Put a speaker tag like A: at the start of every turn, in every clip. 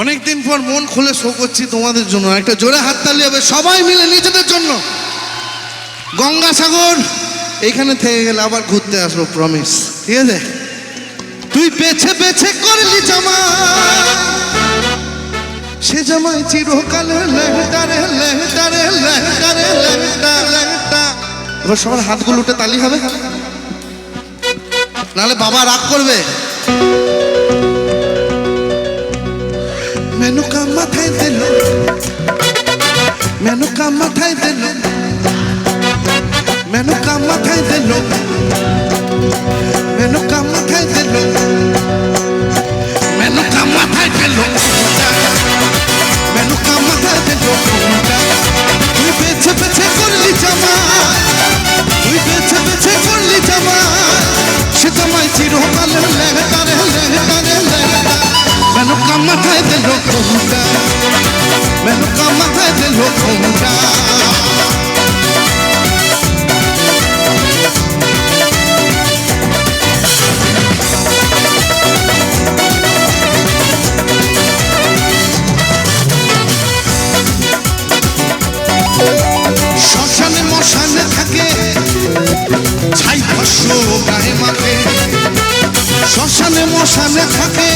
A: অনেকদিন পর মন খুলে শো করছি তোমাদের জন্য। একটা জোরে হাততালি হবে, সবাই মিলে নিজেদের জন্য। গঙ্গাসাগর এইখানে থেকে গেলে আবার ঘুরতে আসব প্রমিস ঠিক আছে? তুই বেছে বেছে করলি জামা। সে জামাই চিরকালে লেহটারে লেহটারে লেহটারে লেহটা লেহটা এবার সবার হাতগুলো উঠে তালি হবে। নাহলে বাবা রাগ করবে। দিল মেনুকা মাথায় দিল মেনুকা মাথায় দিল মেনুকা মশানে থাকে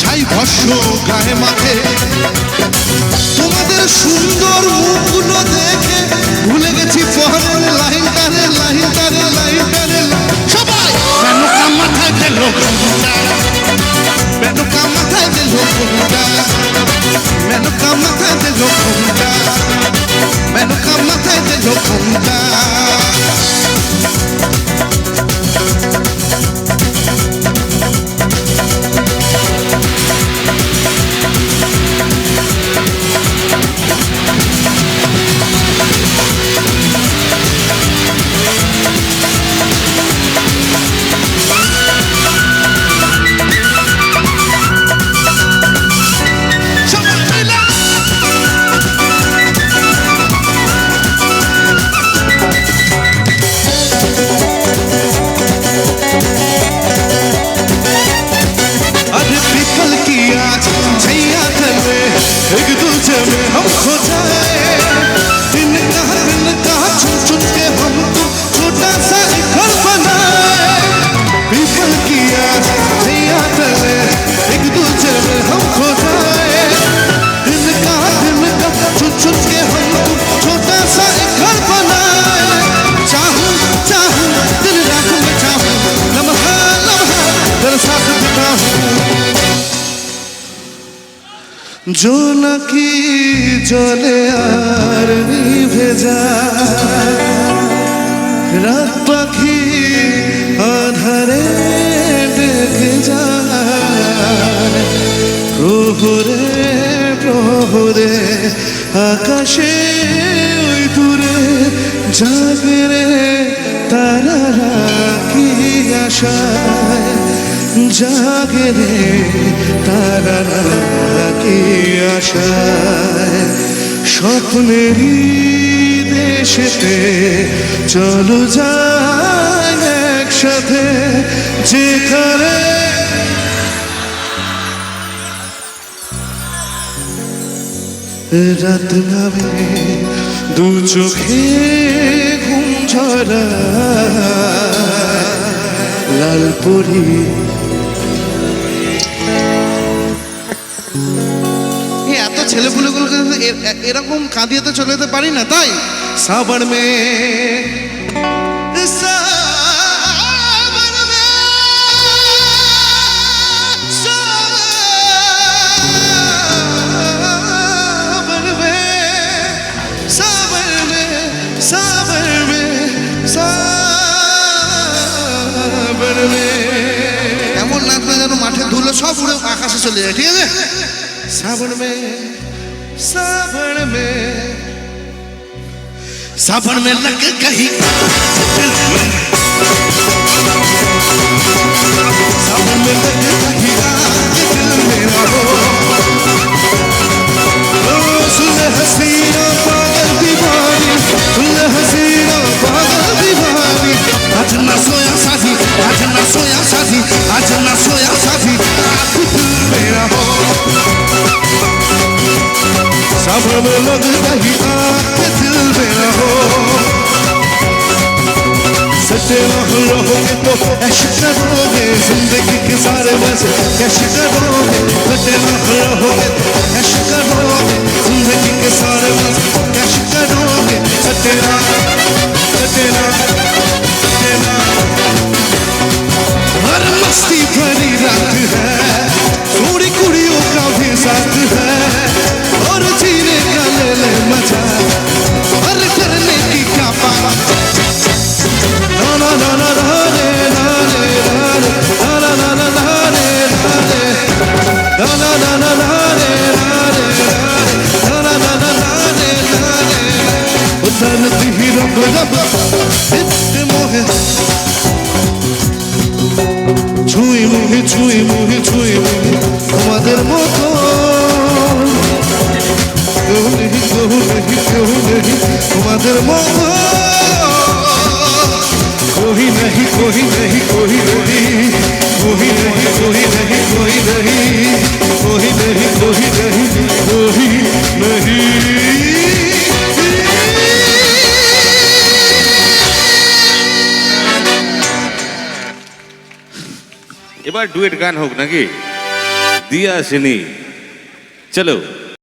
A: ছাই ভস্য গায়ে মাঠে। তোমাদের সুন্দর মুখগুলো দেখে ভুলে গেছি পরের লাইন জোনাকি জলে আর নিভে যায় রাত পাখি আধারে ডেকে যায় প্রহরে প্রহরে আকাশে ওই দূরে জাগরে তারারা কি আশায় জাগরে তারা কি আশায়? স্বপ্নেরই দেশেতে চলো যায় একসাথে, যেখানে রাত নামে দু চোখে ঘুম ঝরা লাল পরি এত ছেলেপুলেগুলোকে এরকম কাঁদিয়ে তো চলে যেতে পারি না তাই? সাবর মে গুলো সব উড়ে আকাশে চলে যায়, ঠিক আছে? শ্রাবণ মে শ্রাবণ মে শ্রাবণ মে লগ কহি लॻ लॻंदी आहे दिल में रहो सचे रहो रहोगे तो ऐश करोगे जिंदगी के सारे मजे ऐश करोगे सचे रहो रहोगे तो ऐश करोगे जिंदगी के सारे मजे ऐश करोगे सचे रहो सचे रहो ছুঁই মুহি ছুঁই মুহি ছুঁই মুহি তোমাদের মতো কেউ নেই কেউ নেই কেউ নেই তোমাদের মতো कोई नहीं कोई नहीं कोई नहीं कोई नहीं कोई नहीं कोई नहीं कोई नहीं कोई नहीं कोई
B: এবার ডুয়েট গান হোক নাকি দিয়া আসেনি চলো